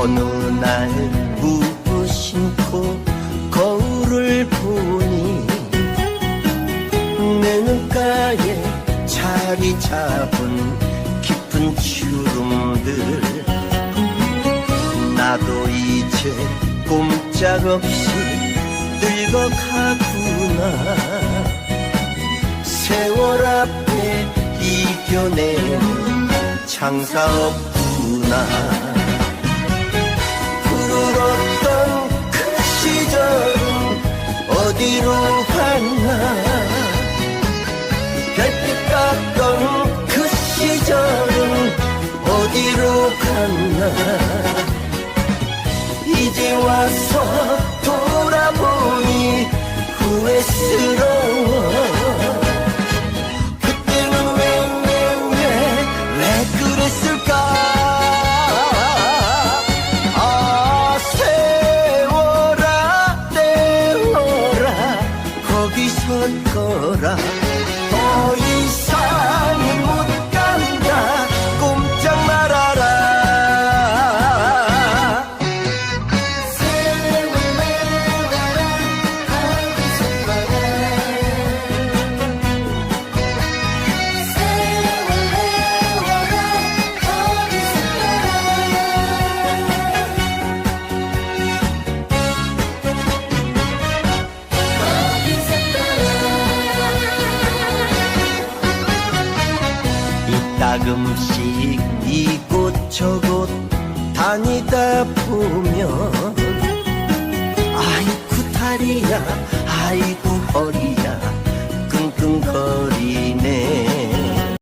어느 날 무심코 거울을 보니 내 눈가에 자리 잡은 깊은 주름들. 나도 이제 꼼짝없이 늙어가구나. 세월 앞에 이겨내는 장사 없구나 이제 와서 돌아보니 후회스러워. 그때는 왜왜왜왜 그랬을까? 아 세워라 떼워라. 거기 섰거라. 더이 따금씩 이곳 저곳 다니다 보면 아이쿠 다리야 아이쿠 허리야